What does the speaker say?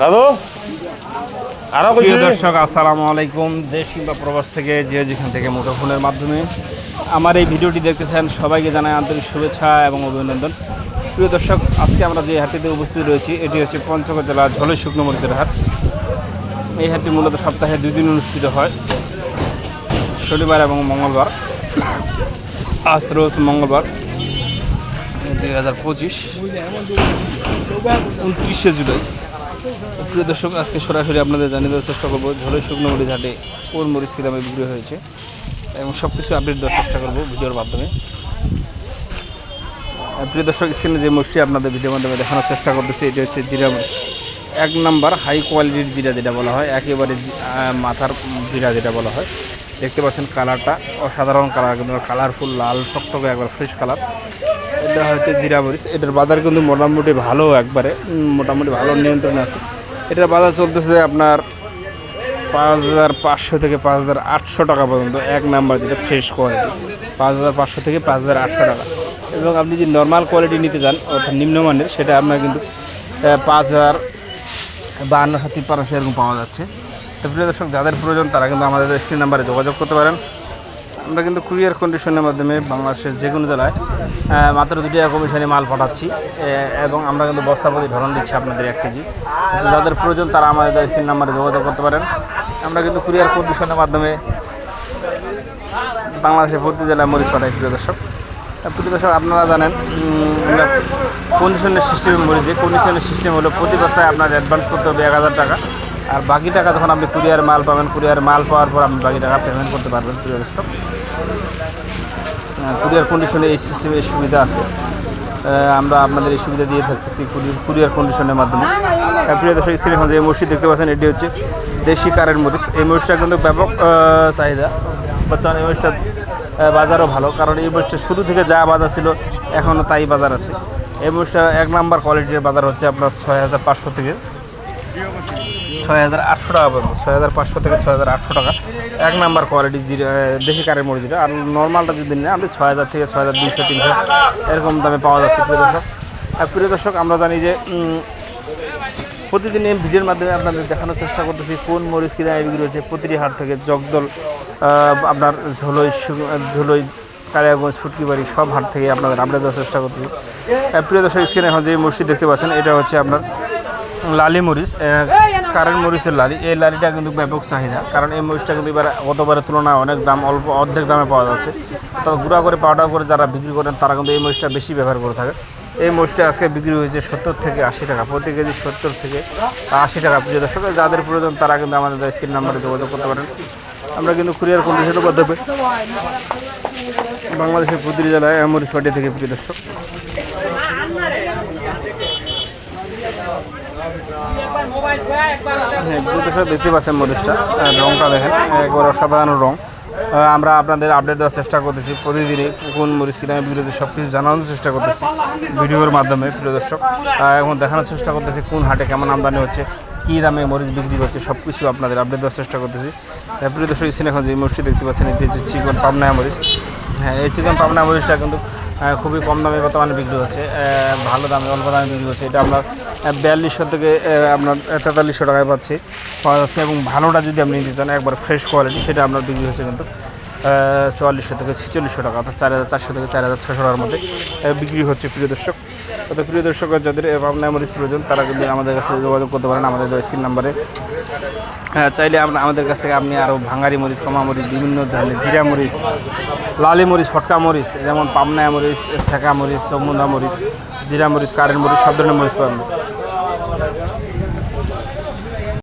দাদু? আরও প্রিয় দর্শক, আসসালামু আলাইকুম। দেশ কিংবা প্রবাস থেকে যে যেখান থেকে মুঠোফোনের মাধ্যমে আমার এই ভিডিওটি দেখতেছেন, সবাইকে জানাই আন্তরিক শুভেচ্ছা এবং অভিনন্দন। প্রিয় দর্শক, আজকে আমরা যে হাটটিতে উপস্থিত রয়েছি, এটি হচ্ছে পঞ্চগড় জেলার ঝোলাই শুকনো মরিচের হাট। এই হাটটি মূলত সপ্তাহে দুই দিন অনুষ্ঠিত হয়, শনিবার এবং মঙ্গলবার। আজ রোজ মঙ্গলবার। দুই হাজার পঁচিশ, উনত্রিশে জুলাই। প্রিয় দর্শক, আজকে সরাসরি আপনাদের জানিয়ে দেওয়ার চেষ্টা করব ঝোলের শুকনো মরিচ হাটে কোন মরিচ কী দামে বিক্রি হয়েছে এবং সব কিছু আপডেট দেওয়ার চেষ্টা করব ভিডিওর মাধ্যমে। প্রিয় দর্শক স্ক্রিনে যে মরিচটি আপনাদের ভিডিওর মাধ্যমে দেখানোর চেষ্টা করতেছি, এটি হচ্ছে জিরা মরিচ। এক নাম্বার হাই কোয়ালিটির জিরা যেটা বলা হয়, একেবারে মাথার জিরা যেটা বলা হয়। দেখতে পাচ্ছেন কালারটা অসাধারণ কালার কিন্তু কালারফুল লাল, টকটকে একবার ফ্রেশ কালার এটা হচ্ছে জিরা মরিচ। এটার বাজার কিন্তু মোটামুটি ভালো একবারে। মোটামুটি ভালো নিয়ন্ত্রণে আছে। এটার বাজার চলতেছে আপনার পাঁচ হাজার পাঁচশো থেকে পাঁচ হাজার আটশো টাকা পর্যন্ত। এক নাম্বার যেটা ফ্রেশ কোয়ালিটি পাঁচ হাজার পাঁচশো থেকে পাঁচ হাজার আটশো টাকা। এবং আপনি যদি নর্মাল কোয়ালিটি নিতে চান, অর্থাৎ নিম্নমানের, সেটা আপনার কিন্তু পাঁচ হাজার বাহান্নশো তিপ্পান্নশো এরকম পাওয়া যাচ্ছে। তো প্রিয় দর্শক, যাদের প্রয়োজন, তারা কিন্তু আমাদের স্ক্রিন নাম্বারে যোগাযোগ করতে পারেন। আমরা কিন্তু কুরিয়ার কন্ডিশনের মাধ্যমে বাংলাদেশের যে কোনো জেলায় মাত্র দুটি কমিশনে মাল পাঠাচ্ছি এবং আমরা কিন্তু বস্তাপতি ধরন দিচ্ছি আপনাদের এক কেজি। যাদের প্রয়োজন তারা আমাদের স্ক্রিন নাম্বারে যোগাযোগ করতে পারেন। আমরা কিন্তু কুরিয়ার কন্ডিশনের মাধ্যমে বাংলাদেশের প্রতি জেলায় মরিচ পাঠাই, প্রিয় দর্শক। দর্শক, আপনারা জানেন কন্ডিশনের সিস্টেমে মরিচ দিই কন্ডিশনের সিস্টেম হলো প্রতি বস্তায় আপনার অ্যাডভান্স করতে হবে এক হাজার টাকা। আর বাকি টাকা যখন আপনি কুরিয়ার মাল পাবেন, কুরিয়ার মাল পাওয়ার পর আপনি বাকি টাকা পেমেন্ট করতে পারবেন, প্রিয় দর্শক। কুরিয়ার কন্ডিশনে এই সিস্টেমে সুবিধা আছে। আমরা আপনাদের এই সুবিধা দিয়ে থাকতেছি কুরিয়ার কন্ডিশনের মাধ্যমে। প্রিয় দর্শক যে মসজিদ দেখতে পাচ্ছেন, এটি হচ্ছে দেশি কারের মরিচ এই মরিচটা কিন্তু ব্যাপক চাহিদা। বর্তমানে এই মরিচটা বাজারও ভালো, কারণ এই মরিচটা শুরু থেকে যা বাজার ছিল এখনও তাই বাজার আছে। এই মরিচটা এক নাম্বার কোয়ালিটির বাজার হচ্ছে আপনার ছয় হাজার পাঁচশো থেকে ছয় হাজার আটশো টাকা পর্যন্ত, ছয় হাজার পাঁচশো থেকে ছয় হাজার আটশো টাকা। এক নাম্বার কোয়ালিটি জিরা দেশি কারের যেটা আর নর্মালটা যদি নেন, আপনি ছয় হাজার থেকে ছয় হাজার দুইশো, তিনশো এরকম দামে পাওয়া যাচ্ছে প্রিয় দর্শক। আর প্রিয় দর্শক, আমরা জানি যে প্রতিদিন এই ভিডিওর মাধ্যমে আপনাদের দেখানোর চেষ্টা করতেছি কোন মরিচ কী দামে বিক্রি হচ্ছে, প্রতিটি হাট থেকে জগদল আপনার ঝোলই ঝোলই কালিয়াগঞ্জ, ফুটকিবাড়ি, সব হাট থেকে আপনাদের আপডেট দেওয়ার চেষ্টা করতেছি। প্রিয় দর্শক স্ক্রিনে এখন যে মসজিদ দেখতে পাচ্ছেন, এটা হচ্ছে আপনার লালি মরিচ কারেন্ট মরিচের লালি। এই লালিটা কিন্তু ব্যাপক চাহিদা, কারণ এই মরিচটা কিন্তু এবার গতবারের তুলনায় অনেক দাম, অল্প, অর্ধেক দামে পাওয়া যাচ্ছে। তবে গুঁড়া করে পাউডার করে যারা বিক্রি করেন, তারা কিন্তু এই মরিচটা বেশি ব্যবহার করে থাকে এই মরিচটা আজকে বিক্রি হয়েছে সত্তর থেকে আশি টাকা, প্রতি কেজি সত্তর থেকে আশি টাকা। প্রিয় দর্শক, যাদের প্রয়োজন, তারা কিন্তু আমাদের স্ক্রিন নাম্বারে যোগাযোগ করতে পারেন। আমরা কিন্তু কুরিয়ার কন্ডিশনের মাধ্যমে বাংলাদেশের প্রতিটি জেলায় মরিচ পাঠিয়ে থেকে, প্রিয় দর্শক। হ্যাঁ দেখতে পাচ্ছেন মরিচটা। রংটা দেখেন, একবার অসাধারণ রং। আমরা আপনাদের আপডেট দেওয়ার চেষ্টা করতেছি, প্রতিদিনই কোন মরিচ কিনা বিরোধী সব কিছু জানানোর চেষ্টা করতেছি, ভিডিওর মাধ্যমে, প্রিয় দর্শক। এবং দেখানোর চেষ্টা করতেছি কোন হাটে কেমন আমদানি হচ্ছে, কী দামে মরিচ বিক্রি করছে সব কিছু আপনাদের আপডেট দেওয়ার চেষ্টা করতেছি। প্রিয় দর্শক এখন যে মরিচটি দেখতে পাচ্ছেন, এটি হচ্ছে চিকন পাবনা মরিচ। হ্যাঁ এই চিকন পাবনা মরিচটা কিন্তু খুবই কম দামে বর্তমানে বিক্রি হচ্ছে ভালো দামে, অল্প দামে বিক্রি হচ্ছে। এটা আমরা বিয়াল্লিশশো থেকে আপনার তেতাল্লিশশো টাকায় পাচ্ছি। পাওয়া যাচ্ছে এবং ভালোটা যদি আপনি নিতে চান, একবার ফ্রেশ কোয়ালিটি সেটা আপনার বিক্রি হচ্ছে কিন্তু। চুয়াল্লিশশো থেকে ছেচল্লিশশো টাকা, অর্থাৎ চার হাজার চারশো থেকে চার হাজার ছশো টাকার মধ্যে বিক্রি হচ্ছে প্রিয় দর্শক। অর্থাৎ প্রিয় দর্শক, যাদের আপনার মরিচ প্রয়োজন, তারা কিন্তু আমাদের কাছে যোগাযোগ করতে পারেন আমাদের স্ক্রিন নাম্বারে চাইলে আমরা আমাদের কাছ থেকে আপনি আরও ভাঙারি মরিচ, কমা মরিচ, বিভিন্ন ধরনের জিরা মরিচ, লালি মরিচ, ফটকা মরিচ, যেমন পাবনা মরিচ শেখা মরিচ, চমুন্দা মরিচ, জিরা মরিচ, কারেন্ট মরিচ, সব ধরনের মরিচ পাবেন।